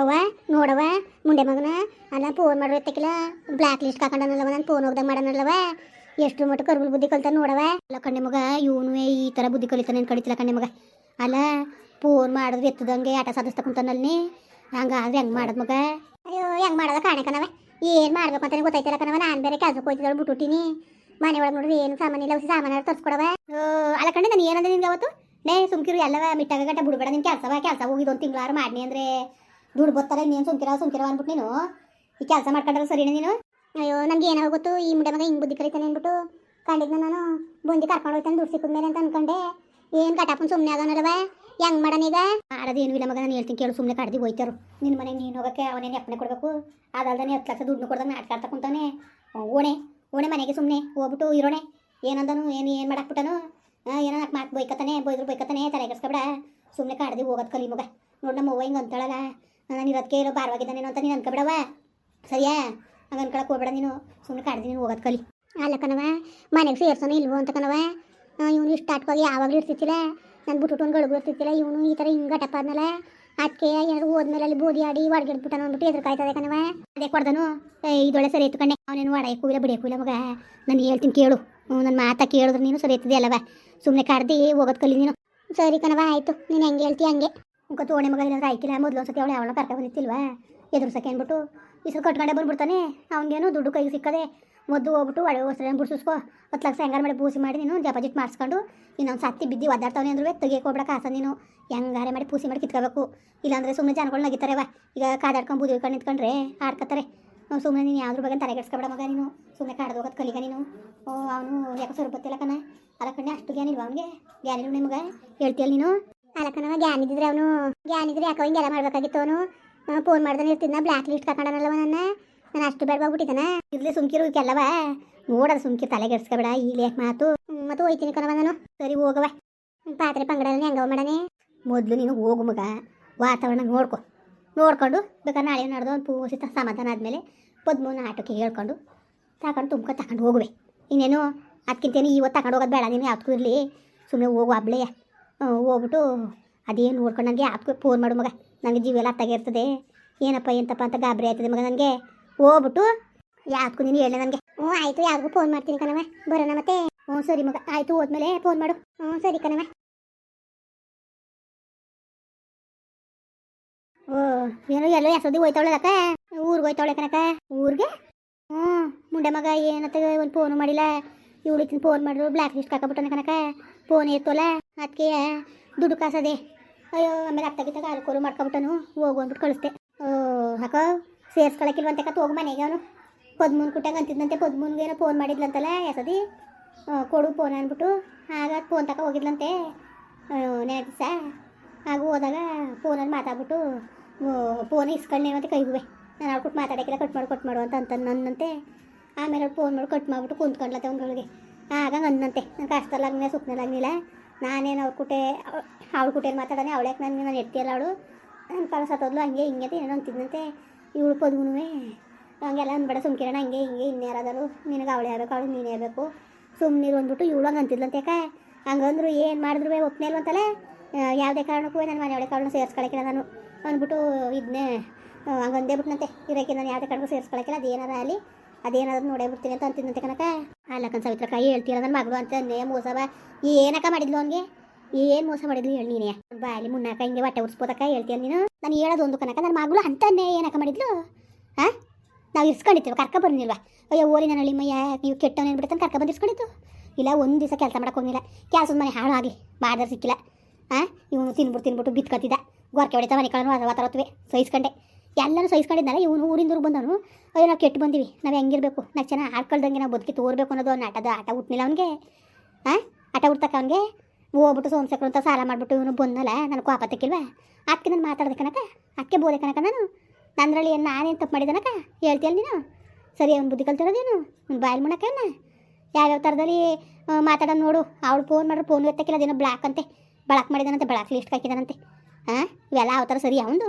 ಅವ್ವ ನೋಡವ ಮುಂಡೆ ಮಗನ, ಅಲ್ಲ ಫೋನ್ ಮಾಡೋ ಎತ್ತಕ್ಕಿಲ್ಲ ಬ್ಲ್ಯಾಕ್ ಲಿಸ್ಟ್ ಹಾಕೊಂಡನಲ್ಲವ, ನಾನು ಫೋನ್ ಹೋಗ್ದಾಗ ಮಾಡನಲ್ಲವ. ಎಷ್ಟು ಮಟ್ಟ ಕರ್ಬಲ್ ಬುದ್ಧಿ ಕಲ್ತ ನೋಡವ ಅಲ್ಲ ಕಣ್ಣೆ ಮಗ, ಇವನು ಈ ಥರ ಬುದ್ಧಿ ಕಲಿತಾನೆ ಕಡಿತಿಲ್ಲ ಕಣ್ಣೆ ಮಗ. ಅಲ್ಲ ಫೋನ್ ಮಾಡಿದ್ರೆ ಎತ್ತದಂಗೆ ಆಟ ಸಾಧಿಸ್ತಾ ಕುಂತಾನಲ್ಲಿ. ಹಂಗಾದ್ರೆ ಹೆಂಗೆ ಮಾಡೋದು ಮಗ? ಅಯ್ಯೋ, ಹೆಂಗೆ ಮಾಡೋದ ಕಾಣೆ ಕಣವ ಏನು ಮಾಡ್ಬೇಕು ಅಂತಾನೆ ಗೊತ್ತಾಯ್ತಿಲ್ಲ ಕಣವ ನಾನು ಬೇರೆ ಕೆಲಸಕ್ಕೆ ಹೋಯ್ತಿದ್ದಾಳೆ ಬಿಟ್ಟುಟ್ಟಿನಿ ಮನೆ ಒಳಗೆ ನೋಡಿದ್ರೆ ಏನು ಸಾಮಾನು ಇಲ್ಲ ಹೊಸ ಸಾಮಾನು ತರ್ಸ್ಕೊಡವ ಅಲ್ಲ ಕಣ್ಣೆ, ನಾನು ಏನಂದ್ರೆ ನಿನ್ಗೆ ಅವತ್ತು? ನೇ ಸುಮ್ಕಿರು ಎಲ್ಲವ, ಮಿಟ್ಟಾಗ ಗಟ್ಟ ಬಿಡ್ಬೇಡ ನಿನ್ ಕೆಲಸವ ಕೆಲಸ ಹೋಗಿದ್ದು ಒಂದು ತಿಂಗಳಾರು ಮಾಡ್ನಿ ಅಂದ್ರೆ. ದುಡ್ಡು ಬರ್ತಾರೆ ನೀನು ಸುಮ್ಕಿರ ಸುಮ್ಕಿರ ಅಂದ್ಬಿಟ್ಟು ನೀನು. ಈ ಕೆಲಸ ಮಾಡ್ಕೊಂಡ್ರೆ ಸರಿನೇ ನೀನು? ಅಯ್ಯೋ ನನಗೆ ಏನಾಗ ಗೊತ್ತು, ಈ ಮುಂಡೆ ಮಗ ಹಿಂಗೆ ಬುದ್ಧಿ ಕಲಿತಾನೆ ಅಂದ್ಬಿಟ್ಟು ಕಂಡಿದ್ನ ನಾನು ಬಂದು ಕರ್ಕೊಂಡು ಹೋಗ್ತಾನೆ ದುಡ್ಡು ಸಿಕ್ಕಿದ ಮೇಲೆ ಅಂತ ಅನ್ಕೊಂಡೆ. ಏನ್ ಕಟಾಪನ್ ಸುಮ್ಮನೆ ಆಗನಲ್ವ ಹೆಂಗ್ ಮಾಡನೀಗ ಮಾಡೋದೇನು ಇಲ್ಲ ಮಗ, ನಾನು ಹೇಳ್ತೀನಿ ಕೇಳು ಸುಮ್ಮನೆ ಕಾಡ್ದು ಹೋಯ್ತಾರು. ನಿನ್ನ ಮನೆಗೆ ನೀನು ಹೋಗಕ್ಕೆ ಅವನೇನು ಎಪ್ಪನೆ ಕೊಡಬೇಕು? ಅದಲ್ದಾನೆ ಹತ್ತು ಲಕ್ಷ ದುಡ್ಡು ಕೊಡ್ದಾಗ ನಾಟಕ ಆಡ್ತಾ ಕುಂತಾನೆ. ಓಣೆ ಓಣೆ ಮನೆಗೆ ಸುಮ್ಮನೆ ಹೋಗ್ಬಿಟ್ಟು ಇರೋಣೆ. ಏನಂದನು, ಏನು ಏನು ಮಾಡಾಕ್ಬಿಟ್ಟನು ಏನೋ ನಾಲ್ಕು ಮಾತು ಬೈಕತಾನೆ ಬೈದ್ರು ಬೈಕತಾನೆ ತಲೆ ಕೆಡ್ಸ್ಕೊಬೇಡ. ಸುಮ್ಮನೆ ಕಾಡ್ದಿ ಹೋಗೋದು ಕಲಿ ಮಗ. ನೋಡಿ ನಮ್ಮ ಅವ್ವ ಹಿಂಗೆ ಅಂತಾಳಲ್ಲ. ನಾನು ಇರೋದಕ್ಕೆ ಇರೋ ನೀನು ಅಂತ ನೀನು ಅನ್ಕೊಬೇಡವ ಸರಿಯಾ? ಹಂಗೆ ಅನ್ಕೊಳಕ್ಕೆ ಹೋಗ್ಬೇಡ ನೀನು. ಸುಮ್ಮನೆ ಕಾಡ್ದಿ ನೀನು ಹೋಗೋದು ಕಲಿ. ಅಲ್ಲ ಕಣವ ಮನೆಗೆ ಸೇರ್ಸೋನು ಇಲ್ವೋ ಅಂತ ಕಣವ ಇವನು ಇಷ್ಟು ಆಟ್ವಾಗಿ ಯಾವಾಗಲೂ ಇರ್ತಿತ್ತಿಲ್ಲ. ನಾನು ಬಿಟ್ಟು ಗಳಿಗೂ ಇರ್ತಿತ್ತಿಲ್ಲ. ಇವನು ಈ ಥರ ಹಿಂಗೆ ಟಪ್ಪ ಆದ್ಮೇಲೆ ಅದಕ್ಕೆ ಏನಾದ್ರು ಹೋದ್ಮೇಲೆ ಅಲ್ಲಿ ಬೋದಿ ಆಡಿ ಹೊಡ್ಗಿಡ್ಬಿಟ್ಟಾನ ಅಂದ್ಬಿಟ್ಟು ಎದುರು ಕಾಯ್ತದೆ ಕಣವ ಅದೇ ಕೊಡ್ದನು. ಇದೊಳೆ ಸರಿ ಇತ್ತು ಕಣ್ಣೆ ಅವನೇನು ಒಡೆಯಕ್ಕೂ ಇಲ್ಲ ಬಿಡಿಯಕ್ಕೂ ಇಲ್ಲ ಮಗ. ನಾನು ಹೇಳ್ತೀನಿ ಕೇಳು. ನನ್ನ ಮಾತಾ ಕೇಳಿದ್ರೆ ನೀನು ಸರಿ ಎತ್ತಿದೆ ಅಲ್ಲವ ಸುಮ್ಮನೆ ಕಾಡ್ದು ಹೋಗೋದು ಕಲಿ ನೀನು. ಸರಿ ಕಣವ ಆಯಿತು. ನೀನು ಹೆಂಗೆ ಹೇಳ್ತೀಯ ಹಂಗೆ. ಮುಖ ತೋಣೆ ಮಗ ಏನಾದ್ರು ಆಯ್ಕಿಲ್ಲ ಮೊದಲು ಒಂದ್ಸತಿ ಅವಳು ಯಾವಳ ಕರ್ಕ ಬಂದಿತ್ತಿಲ್ವಾ ಎದುರ್ಸಕ್ಕೆ ಅಂದ್ಬಿಟ್ಟು ಈ ಸಲ ಕಟ್ಕೊಂಡೆ ಬಂದ್ಬಿಡ್ತಾನೆ ಅವ್ನಿಗೇನು ದುಡ್ಡು ಕೈಗೆ ಸಿಕ್ಕದೆ ಮೊದ್ದು ಹೋಗ್ಬಿಟ್ಟು ಒಳ್ಳೆ ಹೊಸ್ರೆ ಬಿಡ್ಸಿಸ್ಕೊ ಹತ್ತು ಲಕ್ಷ ಹೆಂಗಾರು ಮಾಡಿ ಪೂಸಿ ಮಾಡಿ ನೀನು ಡೆಪಾಸಿಟ್ ಮಾಡಿಸ್ಕೊಂಡು ಇನ್ನೊಂದು ಸತ್ತಿ ಬಿದ್ದು ಒದ್ದಾಡ್ತಾವೆ ಅಂದ್ರೆ ತೆಗೆ ಹೋಗ್ಬೇಡ ಕಾಸ ನೀನು ಹೆಂಗಾರೆ ಮಾಡಿ ಪೂಸಿ ಮಾಡಿ ಕಿತ್ಕೋಬೇಕು ಇಲ್ಲಾಂದ್ರೆ ಸುಮ್ಮನೆ ಜನಗಳು ನಗಿತಾರೆವ ಈಗ ಕಾದಾಡ್ಕೊಂಡು ಬೂದಿ ಹಿಡ್ಕೊಂಡು ನಿಂತ್ಕೊಂಡ್ರೆ ಆಡ್ಕತ್ತಾರೆ ಸುಮ್ಮನೆ ನೀನು ಯಾವ್ದ್ರ ಬಗ್ಗೆ ತಲೆ ಕೆಡ್ಸ್ಕೊಬೇಡ ಮಗ ನೀನು ಸುಮ್ಮನೆ ಕಾಡ್ದು ಹೋಗೋದು ಕಲಿಗ ನೀನು ಓ ಅವನು ಯಾಕೆ ಸ್ವಲ್ಪ ಗೊತ್ತಿಲ್ಲ ಕಣ ಅಲ್ಲ ಕಣ್ಣೆ ಅಷ್ಟು ಗ್ಯಾನಿಲ್ವ ಅವನಿಗೆ ನಿಮಗೆ ನಿಮ್ಗೆ ಹೇಳ್ತೀಯಲ್ಲ ನೀನು ಅಲ್ಲ ಗ್ಯಾನ್ ಇದ್ದಿದ್ರೆ ಅವನು ಗ್ಯಾನ್ ಇದ್ರೆ ಯಾಕೋ ಹಿಂಗೆಲ್ಲ ಮಾಡ್ಬೇಕಾಗಿತ್ತು ಅವನು. ಫೋನ್ ಮಾಡ್ದಾನೆ ಇರ್ತಿದ್ನ ಬ್ಲ್ಯಾಕ್ ಲಿಸ್ಟ್ ಹಾಕೊಂಡನಲ್ಲವ ನನ್ನ. ನಾನು ಅಷ್ಟು ಬೇಡವಾಗ್ಬಿಟ್ಟಿದ್ದಾನ ಇರ್ಲಿ ಸುಮ್ಕಿರು ಕೆಲ್ಲವ. ನೋಡೋದು ಸುಮ್ಕಿರು ತಲೆಗೆಡ್ಸ್ಕೊಬೇಡ ಇಲ್ಲಿ ಯಾಕೆ ಮಾತು. ಮತ್ತು ಹೋಯ್ತೀನಿ ಕಣವ ನಾನು. ಸರಿ ಹೋಗವ ಪಾತ್ರೆ ಪಂಗಡನ ಹೆಂಗವ ಮಾಡನೆ? ಮೊದಲು ನೀನು ಹೋಗು ಮಗ. ವಾತಾವರಣ ನೋಡ್ಕೊ. ನೋಡ್ಕೊಂಡು ಬೇಕಾದ್ರೆ ನಾಳೆ ನಡೆದು ಒಂದು ಪೂಸಿತ ಸಮಾಧಾನ ಆದಮೇಲೆ ಪದ್ಮೂನ ಆಟೋಕ್ಕೆ ಹೇಳ್ಕೊಂಡು ತಗೊಂಡು ತುಂಬ ತಗೊಂಡು ಹೋಗುವೆ. ಇನ್ನೇನು ಅದಕ್ಕಿಂತೇನು ಇವತ್ತು ತಗೊಂಡು ಹೋಗೋದು ಬೇಡ, ನೀನು ಯಾವ್ದಕ್ಕೂ ಇರಲಿ. ಸುಮ್ಮನೆ ಹೋಗು ಹಬ್ಳೆಯ ಹೋಗ್ಬಿಟ್ಟು ಅದೇನು ನೋಡ್ಕೊಂಡು ನನಗೆ ಯಾವ್ದಕ್ಕೂ ಫೋನ್ ಮಾಡು ಮಗ. ನನಗೆ ಜೀವ ಎಲ್ಲ ಅತ್ತಾಗೆ ಇರ್ತದೆ ಏನಪ್ಪ, ಎಂತಪ್ಪ ಅಂತ ಗಾಬರಿ ಆಯ್ತದೆ ಮಗ ನನಗೆ. ಹೋಗ್ಬಿಟ್ಟು ಯಾವ್ದಕ್ಕೂ ನೀನು ಹೇಳಿ ನನಗೆ. ಹ್ಞೂ, ಆಯಿತು ಯಾವ್ದಕ್ಕೂ ಫೋನ್ ಮಾಡ್ತೀನಿ ಕಣವ ಬರೋಣ ಮತ್ತೆ. ಹ್ಞೂ, ಸರಿ ಮಗ. ಆಯಿತು, ಹೋದ್ಮೇಲೆ ಫೋನ್ ಮಾಡು. ಹ್ಞೂ, ಸರಿ ಕಣವ ಓ, ಏನೋ ಎಲ್ಲೋ ಎಸೋದಿ ಹೋಯ್ತಾವಳಕ್ಕ ಊರಿಗೆ ಹೋಯ್ತಾವಳೆ ಕನಕ ಊರಿಗೆ? ಹ್ಞೂ, ಮುಂಡೆ ಮಗ ಏನತ್ತ ಒಂದು ಫೋನು ಮಾಡಿಲ್ಲ. ತಿನ್ ಫೋನ್ ಮಾಡಿದ್ರು ಬ್ಲ್ಯಾಕ್ ಲಿಸ್ಟ್ ಹಾಕಬಿಟ್ಟನೆ ಕನಕ ಫೋನ್ ಎತ್ತೋಲ್ಲ ಅದಕ್ಕೆ ದುಡ್ಡು ಕಾಸದೆ. ಅಯ್ಯೋ, ಆಮೇಲೆ ಅತ್ತ ಗಿತ್ತ ಕಾಲು ಮಾಡ್ಕೊಬಿಟ್ಟನು. ಹೋಗು ಅಂದ್ಬಿಟ್ಟು ಕಳಿಸ್ದೆ. ಹಾಕೋ ಸೇರ್ಸ್ಕೊಳಕ್ಕಿಲ್ವಂತೆ ಕತ್ ಹೋಗಿ ಮನೆಗೆ ಅವನು. ಪದ್ಮೂನ್ ಕುಟ್ಟಾಗ ಅಂತಿದ್ದಂತೆ ಪದ್ಮೂನ್ಗೆ ಏನೋ ಫೋನ್ ಮಾಡಿದ್ಲಂತಲ್ಲ ಎಸದಿ ಕೊಡು ಫೋನ್ ಅಂದ್ಬಿಟ್ಟು. ಆಗ ಫೋನ್ ತಕ ಹೋಗಿದ್ಲಂತೆ. ನೆನಪಿಸ ಆಗ ಹೋದಾಗ ಫೋನಲ್ಲಿ ಮಾತಾಡ್ಬಿಟ್ಟು ಫೋನ್ ಇಸ್ಕೊಂಡೇನೋ ಅಂತ ಕೈಗುವೆ. ನಾನು ಅವ್ರು ಕೊಟ್ಟು ಮಾತಾಡೋಕ್ಕಿಲ್ಲ ಕಟ್ ಮಾಡು ಕಟ್ ಮಾಡು ಅಂತ ಅಂತ ನನ್ನಂತೆ. ಆಮೇಲೆ ಅವ್ರು ಫೋನ್ ಮಾಡಿ, ಕಟ್ ಮಾಡಿಬಿಟ್ಟು ಕುಂತ್ಕೊಂಡ್ಲತ್ತೆ ಅವ್ಗಳಿಗೆ ಆಗ ಅಂದಂತೆ. ನನ್ನ ಕಷ್ಟದಲ್ಲಾಗ್ನಿಲ್ಲ ಸುಖನಲ್ಲಾಗ್ನಿಲ್ಲ ನಾನೇನು ಅವ್ರ ಕುಟೆ, ಅವ್ಳ ಕುಟೇಲಿ ಮಾತಾಡೋಣ ಅವಳ್ಯಾಕೆ ನನಗೆ ನಾನು ಎತ್ತಿಯಲ್ಲ ಅವಳು? ನನ್ನ ಪಾಲ ಸತ್ತೋದ್ಲು ಹಂಗೆ ಹಿಂಗೆ ಏನೋ ಅಂತಿದ್ನಂತೆ. ಇವಳು ಪದ್ಮುನುವೆ. ಹಂಗೆಲ್ಲ ಅಂದ್ಬೇಡ ಸುಮ್ಕಿರೋಣ, ಹಂಗೆ ಹಿಂಗೆ ಇನ್ಯಾರಾದರು ನಿನಗೆ ಅವಳೇ ಆಗ್ಬೇಕು ಅವಳು ನೀನೇ ಆಗಬೇಕು ಸುಮ್ಮನಿರು ಅಂದ್ಬಿಟ್ಟು ಇವಳು ಹಂಗೆ ಅಂತಿದ್ಲಂತೆ ಯಾಕೆ? ಹಂಗಂದ್ರು ಏನು ಮಾಡಿದ್ರು ಒಪ್ಪನೇ ಇಲ್ವಂತಲ್ಲ ಯಾವುದೇ ಕಾರಣಕ್ಕೂ ನನ್ನ ಮನೆಯೊಳಗೆ ಕಾರಣ ಸೇರಿಸ್ಕೊಳಕಿಲ್ಲ ನಾನು. ಅಂದ್ಬಿಟ್ಟು ಇದನ್ನೇ ಹಂಗಂದೇ ಬಿಟ್ನಂತೆ. ಇರೋಕೆ ನಾನು ಯಾವುದೇ ಕಾರಣಕ್ಕೂ ಸೇರಿಸ್ಕೊಳಕಿಲ್ಲ ಏನಾರ ಅಲ್ಲಿ ಅದೇನಾದ್ರು ನೋಡೇ ಬಿಡ್ತೀನಿ ಅಂತ ಅಂತ ಕನಕ ಲಕನ್ ಸಾವಿತ್ರ, ಕೈ ಹೇಳ್ತೀರ ನನ್ನ ಮಗಳು ಅಂತ ಅಂದೆ ಮೋಸವ ಏನಕ್ಕ ಮಾಡಿದ್ಲು ಅವನಿಗೆ? ಏನು ಮೋಸ ಮಾಡಿದ್ಲು ಹೇಳಿ ನೀನೇ. ಬಾಯಲ್ಲಿ ಮುನ್ನಾಕ ಹಿಂಗೆ ಹೊಟ್ಟೆ ಉರ್ಸ್ಬೋದಕ್ಕ ಹೇಳ್ತೀಯ ನೀನು? ನಾನು ಹೇಳೋದು ಒಂದು ಕನಕ ನನ್ನ ಮಗಳು ಅಂತನ್ನೇ ಏನಕ್ಕ ಮಾಡಿದ್ಲು? ಹಾಂ ನಾವು ಇರ್ಸ್ಕೊಂಡಿರ್ತೀವಿ ಕರ್ಕ ಬರ್ನಿಲ್ವಾ ಅಯ್ಯೋ, ಓರಿ ನನ್ನ ಅಳಿಮ್ಮಯ್ಯ ನೀವು ಕೆಟ್ಟವನು ಏನ್ಬಿಡ್ತಾನೆ ಕರ್ಕ ಬಂದು ಇರ್ಸ್ಕೊಂಡಿತ್ತು ಇಲ್ಲ, ಒಂದು ದಿವಸ ಕೆಲಸ ಮಾಡಕ್ಕೆ ಹೋಗಿಲ್ಲ ಕೆಲಸದ ಮನೆ ಹಾಳು ಆಗಲಿ ಬಾರ್ದರ್ ಸಿಕ್ಕಿಲ್ಲ. ಹಾಂ ಇವನು ತಿನ್ಬಿಟ್ಟು ತಿನ್ಬಿಟ್ಟು ಬಿತ್ಕೊತಿದ್ದ. ಗೊರ್ಕೆ ಹೊಡಿತಾ ಮನೆ ಕಳನು ವಾತಾವತ್ವೆ ಸಹಿಸ್ಕೊಂಡೆ ಎಲ್ಲರೂ ಸಹಿಸ್ಕೊಂಡಿದ್ದಲ್ಲ ಇವನು ಊರಿಂದ ಊರು ಬಂದವನು. ಅಯ್ಯೋ, ನಾವು ಕೆಟ್ಟು ಬಂದೀವಿ, ನಾವು ಹೆಂಗಿರ್ಬೇಕು, ನಾವು ಚೆನ್ನಾಗಿ ಆಡ್ಕೊಳ್ದಂಗೆ ನಾವು ಬದುಕಿ ತೋರ್ಬೇಕು ಅನ್ನೋದು ಅವ್ನ ಆಟದ ಆಟ ಹುಟ್ಟಿಲ್ಲ ಅವನಿಗೆ. ಹಾಂ ಆಟ ಹುಡ್ತಕ್ಕ ಅವನಿಗೆ? ಹೋಗ್ಬಿಟ್ಟು ಸೋಮಸಕ್ರು ಅಂತ ಸಾಲ ಮಾಡಿಬಿಟ್ಟು ಇವನು ಬಂದಲ್ಲ ನನಗೆ ಕೋಪ ತಕ್ಕಿಲ್ವಾ ಅದಕ್ಕೆ ನಾನು ಮಾತಾಡ್ದೆ ಕಣಕ ಅದಕ್ಕೆ ಬೋದೆ ಕನಕ ನಾನು. ನಂದ್ರಲ್ಲಿ ಏನು ನಾನೇನು ತಪ್ಪು ಮಾಡಿದನಕ ಹೇಳ್ತೀಯಲ್ಲ ನೀನು? ಸರಿ, ಅವ್ನು ಬುದ್ಧಿ ಕಲ್ತಿರೋದೇನು ಅವ್ನು ಬಾಯಲ್ಲಿ ಯಾವ ಯಾವ್ಯಾವ ಥರದಲ್ಲಿ ಮಾತಾಡೋದು ನೋಡು. ಅವಳು ಫೋನ್ ಮಾಡ್ರೆ ಫೋನ್ ಎತ್ತಕ್ಕಿಲ್ಲ, ಅದೇನೋ ಬ್ಲಾಕ್ ಅಂತೆ. ಬ್ಲಾಕ್ ಮಾಡಿದಾನಂತೆ ಬ್ಲಾಕ್ ಲಿಸ್ಟ್ ಹಾಕಿದಾನಂತೆ. ಹಾಂ ಇವೆಲ್ಲ ಯಾವ ಥರ ಸರಿ ಅವನು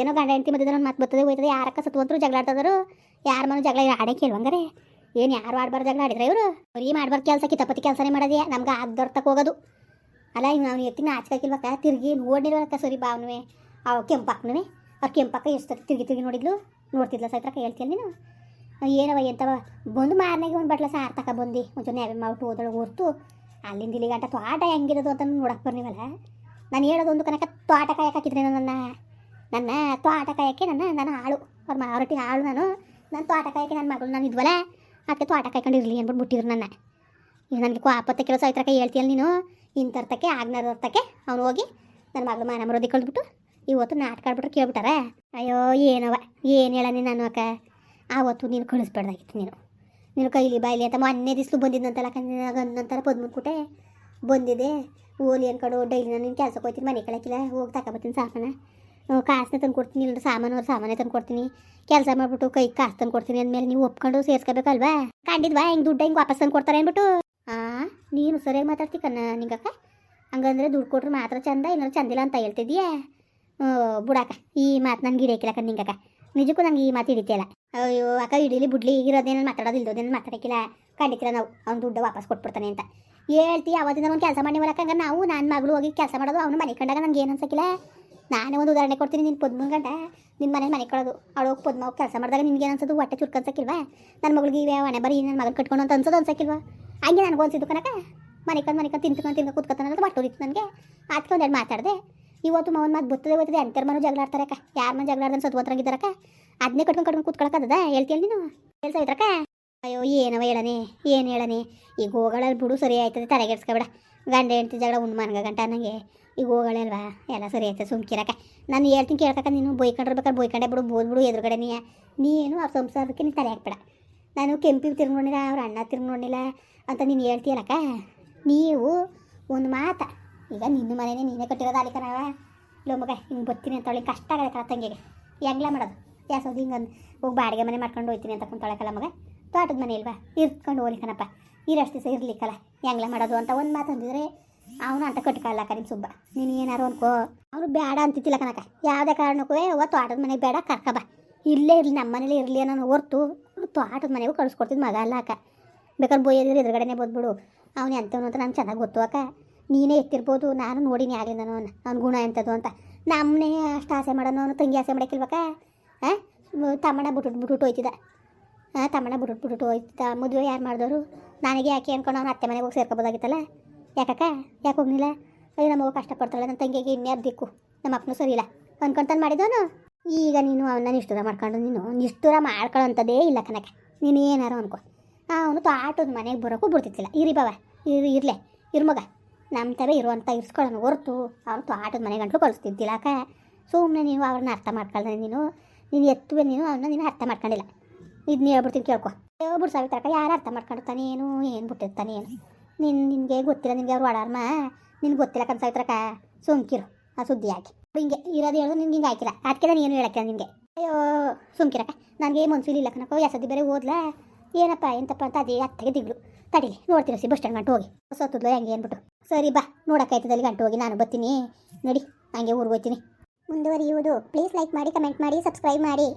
ಏನೋ ಗಂಡ ಹೆಂಡತಿ ಮಧ್ಯದ ಮತ್ತೆ ಮಾತು ಬರ್ತದೆ, ಹೋಯ್ತದೆ, ಯಾರಕ್ಕ ಸತ್ವಂತರು ಜಗಳ ಆಡ್ತದರು, ಯಾರ ಮನೆ ಜಗಳ ಆಡೇ ಕೇಳುವಂಗಾರೆ ಏನು ಯಾರು ಆಡ್ಬಾರ್ದು ಜಗಳ ಆಡಿದ್ರೆ ಇವರು? ಬರೀ ಮಾಡ್ಬಾರ್ದು ಕೆಲಸ ಕಿತಪತಿ ಕೆಲಸನೇ ಮಾಡೋದೇ, ನಮ್ಗೆ ಆಗ್ದೊರ್ತಕ್ಕೆ ಹೋಗೋದು. ಅಲ್ಲ ಈಗ ನಾವು ಎತ್ತಿನ ಆಚಕಾಕಿಲ್ವಕ್ಕ ತಿರುಗಿ ನೋಡಿಲ್ವಕ್ಕ ಸರಿ ಬಾವನುವೆ ಅವ ಕೆಂಪಾಕ್ನುವೆ ಅವ್ರು ಕೆಂಪಕ್ಕ ಎಷ್ಟು ತಿರುಗಿ ತಿರುಗಿ ನೋಡಿದ್ಲು? ನೋಡ್ತಿದ್ಲ ಸೈತ್ರಕ್ಕ ಹೇಳ್ತೀನಿ ನೀನು? ಏನವ ಎಂತವ? ಬಂದು ಮಾರನೆಗೆ ಒಂದು ಬಟ್ಲ ಸಾರು ತಕ ಬಂದು, ಒಂಚೂರು ನ್ಯಾವೆ ಮಾವಿಟ್ಟು ಓದೊಳಗೆ ಹೊರ್ತು ಅಲ್ಲಿಂದ ಇಲ್ಲಿಗಂಟ ತೋಟ ಹೆಂಗಿರೋದು ಅಂತ ನೋಡಕ್ಕೆ ಬರ್ನಿವಲ್ಲ? ನಾನು ಹೇಳೋದು ಒಂದು ಕನಕ ತೋಟ ಕಾಯಕ್ಕೆ ನನ್ನ? ನನ್ನ ತೋಟ ಕಾಯಕ್ಕೆ ನನ್ನ ನನ್ನ ಆಳು ಅವ್ರ ಮಾರೊಟ್ಟಿ ಆಳು ನಾನು. ನನ್ನ ತೋಟ ಕಾಯಕ್ಕೆ ನನ್ನ ಮಗಳು, ನಾನು ಇದ್ವಲ್ಲ? ಅದಕ್ಕೆ ತೋಟ ಕಾಯ್ಕೊಂಡಿರಲಿ ಅಂದ್ಬಿಟ್ಟು ಬಿಟ್ಟಿದ್ರು ನನ್ನ. ಈಗ ನನಗೆ ಕೋಪತ್ತೆ ಕೆಲಸ ಆಯ್ತಕ್ಕ ಹೇಳ್ತೀಯಲ್ಲ ನೀನು? ಇಂಥರ್ತಕ್ಕೆ ಆಗ್ನರ್ತಕ್ಕೆ ಅವ್ನು ಹೋಗಿ ನನ್ನ ಮಗಳು ಮಾನ ಮರೋದಿ ಕಳ್ದ್ಬಿಟ್ಟು ಇವತ್ತು ನಾಟಕ ಆಡ್ಬಿಟ್ರೆ ಕೇಳ್ಬಿಟ್ಟಾರ? ಅಯ್ಯೋ, ಏನವ? ಏನು ಹೇಳ ನೀನು ನಾನು ಅಕ್ಕ? ಆವತ್ತು ನೀನು ಕಳಿಸ್ಬೇಡ್ದಾಗಿತ್ತು ನೀನು. ನೀನು ಕೈಲಿ ಬಾಯ್ಲಿ ಅಂತ ಮೊನ್ನೆ ದಿಸ್ಲು ಬಂದಿದ್ದಂತಲ್ಲ ಗಂದಂತರ ಪದ್ಮುಟ್ಕುಟೆ ಬಂದಿದೆ. ಓಲಿ ಅನ್ಕೊಂಡು ಡೈಲಿ ನಾನು ನಿನ್ನ ಕೆಲಸಕ್ಕೆ ಹೋಗ್ತೀನಿ, ಮನೆ ಕಳಕಿಲ್ಲ. ಹೋಗಿ ತಗೊಬತ್ತೀನಿ ಸಾಮಾನ ಕಾಸನ್ನ ತಂದು ಕೊಡ್ತೀನಿ ಇಲ್ಲ ಸಾಮಾನು ಅವ್ರ ಸಾಮಾನೇ ತಂದು ಕೊಡ್ತೀನಿ. ಕೆಲಸ ಮಾಡ್ಬಿಟ್ಟು ಕೈ ಕಾಸು ತಂದು ಕೊಡ್ತೀನಿ ಅಂದಮೇಲೆ ನೀವು ಒಪ್ಕೊಂಡು ಸೇರ್ಸ್ಕೋಬೇಕಲ್ವಾ? ಕಂಡಿದ್ವಾ ಹೆಂಗೆ ದುಡ್ಡು ಹೆಂಗೆ ವಾಪಸ್ ತಂದು ಕೊಡ್ತಾರೆ ಅಂದ್ಬಿಟ್ಟು. ಆ, ನೀನು ಸರಿಯಾಗಿ ಮಾತಾಡ್ತಿ ಕಣ್ಣ, ನಿಂಗಕ್ಕ? ಹಂಗಂದ್ರೆ ದುಡ್ಡು ಕೊಟ್ರೆ ಮಾತ್ರ ಚಂದ ಇನ್ನೂ ಚಂದಿಲ್ಲ ಅಂತ ಹೇಳ್ತಿದ್ಯಾ ಬುಡಾಕ ಈ ಮಾತು ನನಗೆ ಹಿಡಿಯಕ್ಕಿಲ್ಲ ಕಣ್ ನಿಂಗಕ್ಕ. ನಿಜಕ್ಕೂ ನಂಗೆ ಈ ಮಾತು ಹಿಡಿತಿಯಲ್ಲ. ಅಯ್ಯೋ, ಅಕ್ಕ ಹಿಡೀಲಿ ಬಿಡ್ಲಿ ಇರೋದೇನು ಮಾತಾಡೋದು ಇಲ್ದೋದೇನು ಮಾತಾಡಕ್ಕಿಲ್ಲ? ಕಂಡಿಕ್ಕಿಲ್ಲ ನಾವು, ಅವ್ನು ದುಡ್ಡು ವಾಪಸ್ ಕೊಟ್ಬಿಡ್ತಾನೆ ಅಂತ. ಹೇಳ್ತಿ, ಅವತ್ತಿಂದ ಒಂದು ಕೆಲಸ ಮಾಡಿ ಬರಕ್ಕಂಗ ನಾವು ನನ್ನ ಮಗಳು ಹೋಗಿ ಕೆಲಸ ಮಾಡೋದು, ಅವನು ಮನೆ ಕಂಡಾಗ ನಂಗೆ ಏನು ಅನ್ಸಕ್ಕಿಲ್ಲ? ನಾನೇ ಒಂದು ಉದಾಹರಣೆ ಕೊಡ್ತೀನಿ ನಿನ್ನ ಪದ್ಮನ ಗಂಡ. ನಿನ್ನ ಮನೆ ಮನೆ ಕೊಡೋದು ಅವಳು ಹೋಗಿ ಪದ್ಮ ಹೋಗಿ ಕೆಲಸ ಮಾಡಿದಾಗ ನಿನಗೆ ಅನ್ಸೋದು ಹೊಟ್ಟೆ ಚುರ್ಕ ಅನ್ಸಕ್ಕಿಲ್ವಾ? ನನ್ನ ಮಗಳಿಗೆ ಇವೆ ಹಣೆ ಬರೀ ನನ್ನ ಮಗನ ಕಟ್ಕೊಂಡು ಅಂತ ಅನ್ಸೋದು ಅನ್ಸಕ್ಕಿಲ್ವಾ? ಹಂಗೆ ನನಗೆ ಅನ್ಸಿದ್ದು ಕನಕ ಮನೆಕಂದು ಮನೆಕಂದು ತಿಂತ್ಕೊಂಡು ತಿನ್ಕೊಂಡು ಕೂತ್ಕೊತಾನೆ ಅಂತ ಹೊಟ್ಟೆ ಹೊಡಿತು ನನಗೆ. ಅದಕ್ಕೆ ಒಂದೆರಡು ಮಾತಾಡಿದೆ. ಇವತ್ತು ಮವನ್ ಮಾತು ಬರ್ತದೆ ಹೋಗ್ತದೆ ಅಂತರ ಮನೆ ಜಗಳ ಆಡ್ತಾರೆ ಅಕ್ಕ. ಯಾರ ಮನೆ ಜಗಳ ಆಡ್ದಂಗೆ ಸತ್ವಂತರಾಗಿದ್ದಾರಕ್ಕ ಅದನ್ನೇ ಕಟ್ಕೊಂಡು ಕಟ್ಕೊಂಡು ಕೂತ್ಕೊಳಕ್ಕದ ಹೇಳ್ತೀಯಲ್ಲ ನೀನು? ಕೆಲಸ ಇದ್ರಕ್ಕ ಅಯ್ಯೋ, ಏನವ ಹೇಳನೆ? ಏನು ಹೇಳನೆ? ಈಗ ಹೋಗಳಲ್ಲಿ ಬಿಡು, ಸರಿ ಆಯ್ತದೆ. ತಲೆಗೆಡ್ಸ್ಕೊಬೇಡ. ಗಂಡ ಹೆಂಡ್ತಿ ಜಗಳ ಉಂಡು ಮನ್ಗ ಗಂಟ ನನಗೆ ಈಗ ಹೋಗಳಲ್ವಾ ಎಲ್ಲ ಸರಿ ಆಯ್ತು ಸುಮ್ಕಿರಕ ನಾನು ಹೇಳ್ತೀನಿ ಕೇಳ್ಕಕ್ಕ, ನೀನು ಬೈಕೊಂಡ್ರೆ ಬೈಕೊಂಡೆ ಬಿಡು, ಬೋದ್ಬಿಡು ಎದುರುಗಡೆ ನೀ. ನೀನು ಅವ್ರ ಸಂಸಾರಕ್ಕೆ ನೀನು ತಲೆ ಹಾಕ್ಬೇಡ. ನಾನು ಕೆಂಪಿ ತಿರ್ಗಿ ನೋಡಿಲ್ಲ ಅವ್ರ ಅಣ್ಣ ತಿರ್ಗಿ ನೋಡಿಲ್ಲ ಅಂತ ನೀನು ಹೇಳ್ತೀಯಲ್ಲಕ್ಕ? ನೀವು ಒಂದು ಮಾತ. ಈಗ ನಿನ್ನ ಮನೆಯೇ ನೀನೇ ಕಟ್ಟಿರೋದು ಅಲ್ಲಿ ಕಣವ ಇಲ್ಲ ಮಗ, ಹಿಂಗೆ ಬರ್ತೀನಿ ಅಂತ ಕಷ್ಟ ಕಣ ತಂಗಿಗೆ. ಹೆಂಗ್ಲ ಮಾಡೋದು? ಯಾಸೋದು ಹಿಂಗೆ ಹೋಗಿ ಬಾಡಿಗೆ ಮನೆ ಮಾಡ್ಕೊಂಡು ಹೋಗ್ತೀನಿ ಅಂತ ಕುಂತೊಳಕಲ್ಲ ಮಗ. ತೋಟದ ಮನೆ ಇಲ್ವಾ? ಇರ್ಕೊಂಡು ಹೋಗ್ಲಿಕ್ಕನಪ್ಪ ಇರಷ್ಟು ದಿವಸ ಇರ್ಲಿಕ್ಕಲ್ಲ. ಹೆಂಗ್ಲ ಮಾಡೋದು ಅಂತ ಒಂದು ಮಾತು ಅಂದಿದ್ರೆ ಅವನು ಅಂತ ಕಟ್ಕೊಳ್ಳಕ್ಕ ನಿಮ್ಮ ಸುಬ್ಬ. ನೀನು ಏನಾರು ಅನ್ಕೋ. ಅವನು ಬೇಡ ಅಂತಿತ್ತಿಲ್ಲ ಕನಕ ಯಾವುದೇ ಕಾರಣಕ್ಕೂ ಅವ್ವ ತೋಟದ ಮನೆಗೆ ಬೇಡ ಕರ್ಕಬ ಇಲ್ಲೇ ಇರಲಿ ನಮ್ಮ ಮನೇಲಿ ಇರಲಿ ಅನ್ನೋ ಹೊರ್ತು ತೋಟದ ಮನೆಗೂ ಕಳಿಸ್ಕೊಡ್ತಿದ್ದು ಮಗ ಅಲ್ಲ ಅಕ್ಕ. ಬೇಕಾದ್ರೆ ಬೋಯ್ಯದ್ರೆ ಎದುರುಗಡೆನೇ ಬಂದ್ಬಿಡು. ಅವ್ನು ಎಂಥವನು ಅಂತ ನಂಗೆ ಚೆನ್ನಾಗಿ ಗೊತ್ತು ಅಕ್ಕ. ನೀನೇ ಎತ್ತಿರ್ಬೋದು, ನಾನು ನೋಡಿನಿ ಆಗಲಿಂದ ನಾನು ಅವ್ನ ಗುಣ ಎಂಥದ್ದು ಅಂತ. ನಮ್ಮನೆ ಅಷ್ಟು ಆಸೆ ಮಾಡೋನು ಅವನು ತಂಗಿ ಆಸೆ ಮಾಡೋಕ್ಕಿಲ್ವಕ್ಕ? ಹಾಂ ತಮ್ಮಣ್ಣ ಬಿಟ್ಟು ಬಿಟ್ಟು ಹೋಯ್ತಿದ್ದ. ತಮ್ಮಣ್ಣ ಬಿಟ್ಬಿಟ್ಟು ಬಿಟ್ಬಿಟ್ಟು ಹೋಯ್ತಿದ್ದ. ಮದುವೆ ಯಾರು ಮಾಡಿದವರು? ನನಗೆ ಯಾಕೆ ಅನ್ಕೊಂಡು ಅವ್ನು ಅತ್ತೆ ಮನೆಗೆ ಹೋಗಿ ಸೇರ್ಕೋಬೋದಾಗಿತ್ತಲ್ಲ? ಯಾಕಕ್ಕ? ಯಾಕೆ ಹೋಗ್ನಿಲ್ಲ ಅಯ್ಯೋ, ನಮ್ಮ ಅವ್ವ ಕಷ್ಟಪಡ್ತಾಳೆ ನನ್ನ ತಂಗಿಗೆ ಇನ್ಯಾರು ದಿಕ್ಕು. ನಮ್ಮ ಅಪ್ಪನೂ ಸರಿ ಇಲ್ಲ. ಅನ್ಕೊಂತಾನೆ ಮಾಡಿದವನು? ಈಗ ನೀನು ಅವನ್ನ ನಿಷ್ಠುರ ಮಾಡ್ಕೊಂಡು ನೀನು ನಿಷ್ಠುರ ಮಾಡ್ಕೊಳ್ಳೋಂಥದ್ದೇ ಇಲ್ಲ ಕನಕ ನೀನು ಏನಾರು ಅನ್ಕೋ. ಅವನು ತಾಟದ ಮನೆಗೆ ಬರೋಕ್ಕೂ ಬಿಡ್ತಿತ್ತಿಲ್ಲ ಇರಿ ಬಾವ, ಇರು, ಇರಲೇ, ಇರು ಮಗ. ನಮ್ಮ ಥರ ಇರುವಂಥ ಇರ್ಸ್ಕೊಳ್ಳೋನು ಹೊರ್ತು. ಅವನು ತಾಟದ ಮನೆ ಗಂಟಲು ಕಳಿಸ್ತಿದ್ದಿಲ್ಲ ಅಕ್ಕ. ಸುಮ್ಮನೆ ನೀವು ಅವ್ರನ್ನ ಅರ್ಥ ಮಾಡ್ಕೊಳ್ದೆ ನೀನು. ನೀನು ಎತ್ತುವೆ ನೀನು ಅವನ್ನ ನೀನು ಅರ್ಥ ಮಾಡ್ಕೊಂಡಿಲ್ಲ. ಇದನ್ನ ಹೇಳ್ಬಿಡ್ತೀನಿ ಕೇಳ್ಕೊ. ಹೇಳ್ಬಿಟ್ಟು ಸಾವಿತ್ರಕ್ಕ, ಯಾರು ಅರ್ಥ ಮಾಡ್ಕೊಂಡಿರ್ತಾನೆ ಏನು ಏನು ಬಿಟ್ಟಿರ್ತಾನೆ ಏನು. ನಿನ್, ನಿನಗೆ ಗೊತ್ತಿಲ್ಲ, ನಿನಗೆ ಅವ್ರು ಓಡಾರ್ಮ ನಿನ್ಗೆ ಗೊತ್ತಿಲ್ಲ ಕನ್ ಸಾವಿತ್ರಕ್ಕ. ಸುಮ್ಕಿರು, ಆ ಸುದ್ದಿ ಹಾಕಿ ಹಿಂಗೆ ಇರೋದು ಹೇಳೋದು ನಿನ್ಗೆ ಹಿಂಗೆ ಹಾಕಿಲ್ಲ ಅದಕ್ಕೆ ನಾನು ಏನು ಹೇಳಕ್ಕೆ ನಿನಗೆ. ಅಯ್ಯೋ, ಸುಮ್ಕಿರಕ್ಕ. ನನಗೆ ಮನ್ಸೂಲಿಲ್ಲ ಇಲ್ಲ ಕಣಕೋ ಯಾಸದಿ ಬೇರೆ ಓದ್ಲಾ? ಏನಪ್ಪ, ಎಂತಪ್ಪ ಅಂತ ಅದೇ ಅತ್ತೆಗೆ ದಿಗ್ಲು. ತಡಿಲಿ, ನೋಡ್ತೀನಿ ಸಿ ಬಸ್ ಸ್ಟ್ಯಾಂಡ್ ಗಂಟು ಹೋಗಿ. ಸತ್ತದ್ಲು ಹೆಂಗೆ ಅಂದ್ಬಿಟ್ಟು ಸರಿ ಬಾ ನೋಡೋಕ್ಕಾಯ್ತದಲ್ಲಿ ಗಂಟು ಹೋಗಿ, ನಾನು ಬರ್ತೀನಿ. ನಡಿ, ಹಂಗೆ ಊರಿಗೆ ಹೋಗ್ತೀನಿ. ಮುಂದುವರಿಯುವುದು. ಪ್ಲೀಸ್ ಲೈಕ್ ಮಾಡಿ, ಕಮೆಂಟ್ ಮಾಡಿ, ಸಬ್ಸ್ಕ್ರೈಬ್ ಮಾಡಿ.